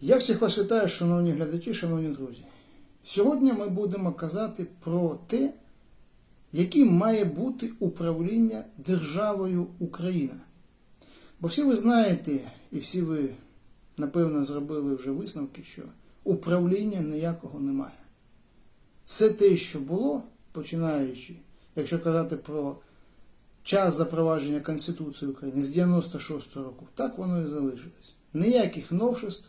Я всіх вас вітаю, шановні глядачі, шановні друзі. Сьогодні ми будемо казати про те, яким має бути управління державою Україна. Бо всі ви знаєте, і всі ви, напевно, зробили вже висновки, що управління ніякого немає. Все те, що було, починаючи, якщо казати про час запровадження Конституції України з 96-го року, так воно і залишилось. Ніяких новшеств,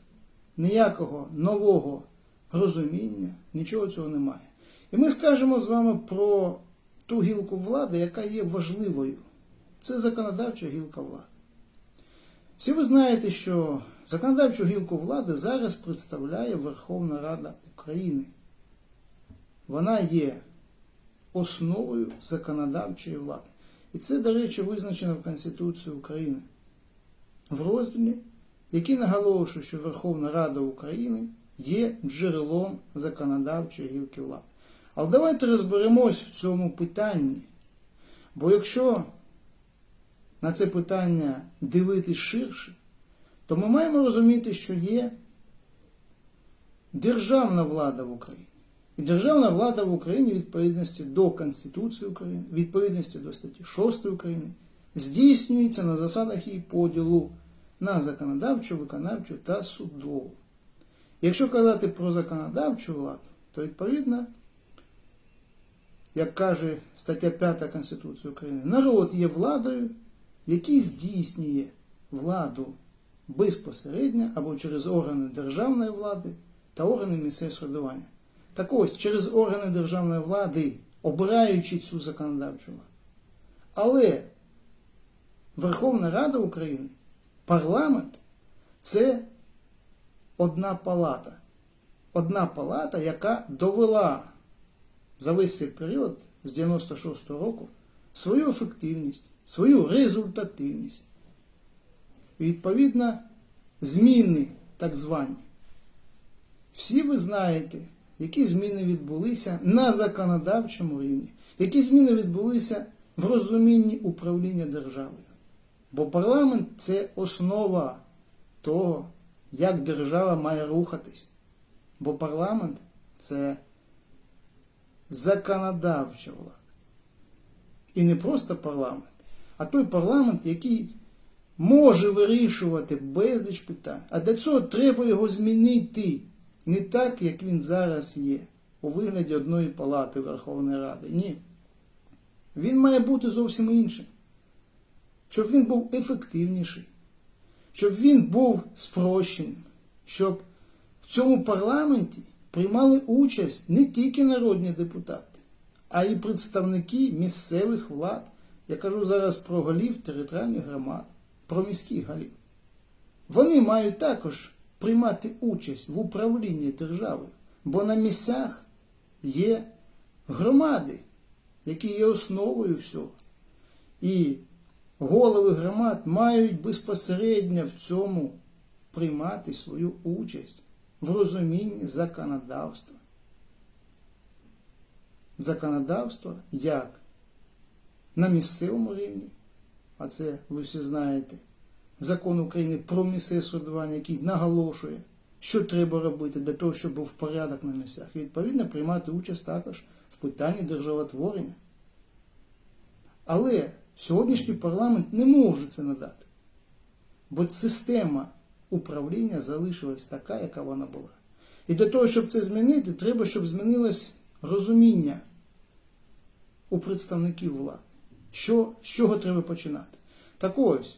ніякого нового розуміння, нічого цього немає. І ми скажемо з вами про ту гілку влади, яка є важливою. Це законодавча гілка влади. Всі ви знаєте, що законодавчу гілку влади зараз представляє Верховна Рада України. Вона є основою законодавчої влади. І це, до речі, визначено в Конституції України в розділі, який наголошує, що Верховна Рада України є джерелом законодавчої гілки влади. Але давайте розберемось в цьому питанні. Бо якщо на це питання дивитись ширше, то ми маємо розуміти, що є державна влада в Україні. І державна влада в Україні відповідності до Конституції України, відповідності до статті 6 України, здійснюється на засадах її поділу на законодавчу, виконавчу та судову. Якщо казати про законодавчу владу, то відповідно, як каже стаття 5 Конституції України, народ є владою, який здійснює владу безпосередньо або через органи державної влади та органи місцевого самоврядування. Так ось, через органи державної влади, обираючи цю законодавчу владу. Але Верховна Рада України, парламент це одна палата. Одна палата, яка довела за весь цей період з 96-го року свою ефективність, свою результативність. Відповідно, зміни так звані. Всі ви знаєте, які зміни відбулися на законодавчому рівні, які зміни відбулися в розумінні управління державою. Бо парламент це основа того, як держава має рухатись. Бо парламент це законодавча влада. І не просто парламент, а той парламент, який може вирішувати безліч питань. А для цього треба його змінити не так, як він зараз є, у вигляді одної палати Верховної Ради. Ні. Він має бути зовсім іншим. Щоб він був ефективніший, щоб він був спрощеним, щоб в цьому парламенті приймали участь не тільки народні депутати, а й представники місцевих влад. Я кажу зараз про голів територіальних громад, про міських голів. Вони мають також приймати участь в управлінні державою, бо на місцях є громади, які є основою всього. І голови громад мають безпосередньо в цьому приймати свою участь в розумінні законодавства. Законодавство як на місцевому рівні, а це ви всі знаєте, закон України про місцеве судування, який наголошує, що треба робити для того, щоб був порядок на місцях. І відповідно приймати участь також в питанні державотворення. Але сьогоднішній парламент не може це надати. Бо система управління залишилась така, яка вона була. І для того, щоб це змінити, треба, щоб змінилось розуміння у представників влади. Що, з чого треба починати? Так ось,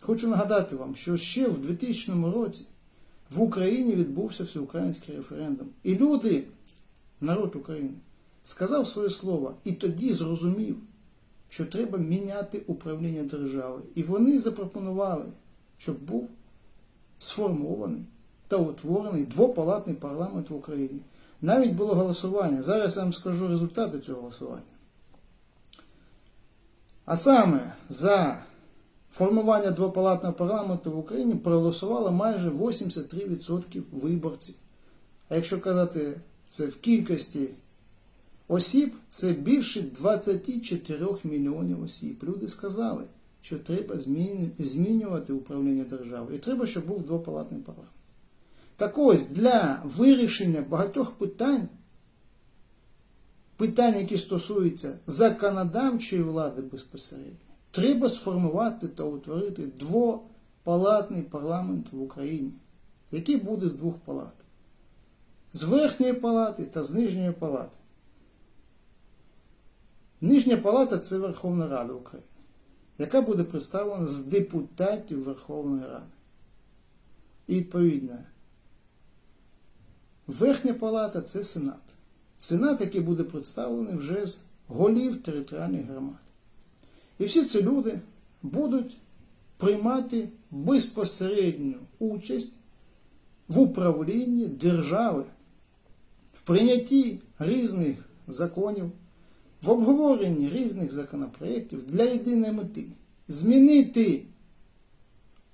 хочу нагадати вам, що ще в 2000 році в Україні відбувся всеукраїнський референдум. І люди, народ України, сказав своє слово і тоді зрозумів, що треба міняти управління державою. І вони запропонували, щоб був сформований та утворений двопалатний парламент в Україні. Навіть було голосування. Зараз я вам скажу результати цього голосування. А саме за формування двопалатного парламенту в Україні проголосувало майже 83% виборців. А якщо казати це в кількості осіб, це більше 24 мільйонів осіб. Люди сказали, що треба змінювати управління державою. І треба, щоб був двопалатний парламент. Так ось для вирішення багатьох питань, питань, які стосуються законодавчої влади безпосередньо, треба сформувати та утворити двопалатний парламент в Україні, який буде з двох палат. З верхньої палати та з нижньої палати. Нижня палата це Верховна Рада України, яка буде представлена з депутатів Верховної Ради. І відповідно, верхня палата це Сенат. Сенат, який буде представлений вже з голів територіальних громад. І всі ці люди будуть приймати безпосередню участь в управлінні держави, в прийнятті різних законів, в обговоренні різних законопроєктів для єдиної мети змінити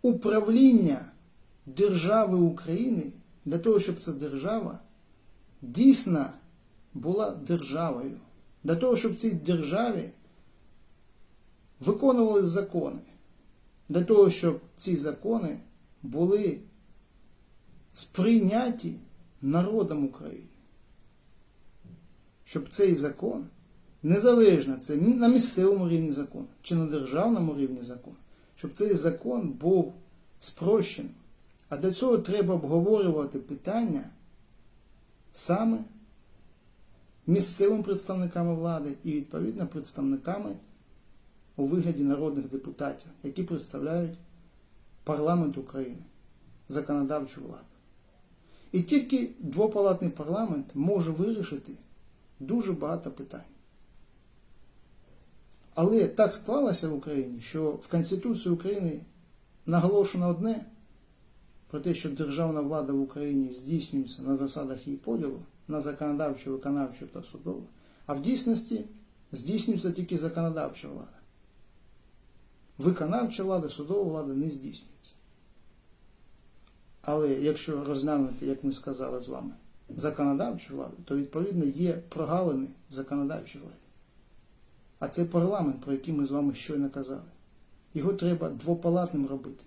управління держави України для того, щоб ця держава дійсно була державою, для того, щоб цій державі виконувались закони, для того, щоб ці закони були сприйняті народом України. Щоб цей закон, незалежно це на місцевому рівні закон чи на державному рівні закон, щоб цей закон був спрощений. А для цього треба обговорювати питання саме місцевими представниками влади і відповідно представниками у вигляді народних депутатів, які представляють парламент України, законодавчу владу. І тільки двопалатний парламент може вирішити дуже багато питань. Але так склалося в Україні, що в Конституції України наголошено одне про те, що державна влада в Україні здійснюється на засадах її поділу, на законодавчу, виконавчу та судову, а в дійсності здійснюється тільки законодавча влада. Виконавча влада, судова влада не здійснюється. Але якщо розглянути, як ми сказали з вами, законодавчу владу, то відповідно є прогалини в законодавчій владі. А це парламент, про який ми з вами щойно казали. Його треба двопалатним робити.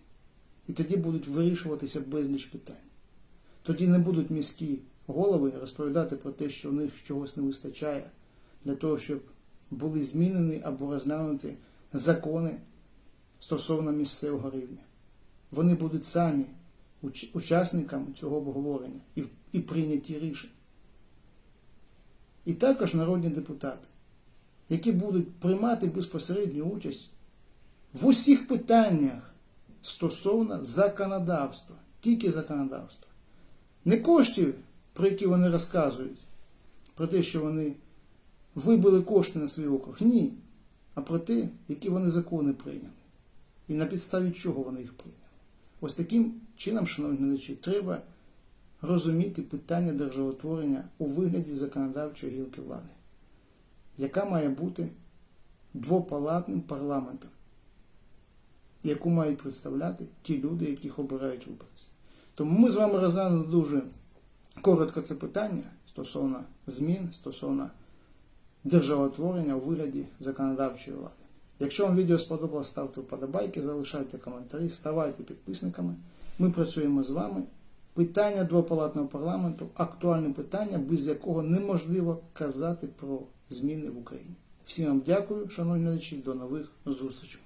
І тоді будуть вирішуватися безліч питань. Тоді не будуть міські голови розповідати про те, що в них чогось не вистачає, для того, щоб були змінені або розглянуті закони стосовно місцевого рівня. Вони будуть самі учасниками цього обговорення і, прийняті рішень. І також народні депутати, які будуть приймати безпосередню участь в усіх питаннях стосовно законодавства, тільки законодавства. Не коштів, про які вони розказують, про те, що вони вибили кошти на свій округ. Ні. А про те, які вони закони прийняли. І на підставі чого вони їх прийняли. Ось таким чином, шановні глядачі, треба розуміти питання державотворення у вигляді законодавчої гілки влади, яка має бути двопалатним парламентом, яку мають представляти ті люди, яких обирають виборці. Тому ми з вами розглянули дуже коротко це питання стосовно змін, стосовно державотворення у вигляді законодавчої влади. Якщо вам відео сподобалось, ставте вподобайки, залишайте коментарі, ставайте підписниками. Ми працюємо з вами. Питання двопалатного парламенту актуальне питання, без якого неможливо казати про зміни в Україні. Всім вам дякую, шановні глядачі, до нових зустрічей.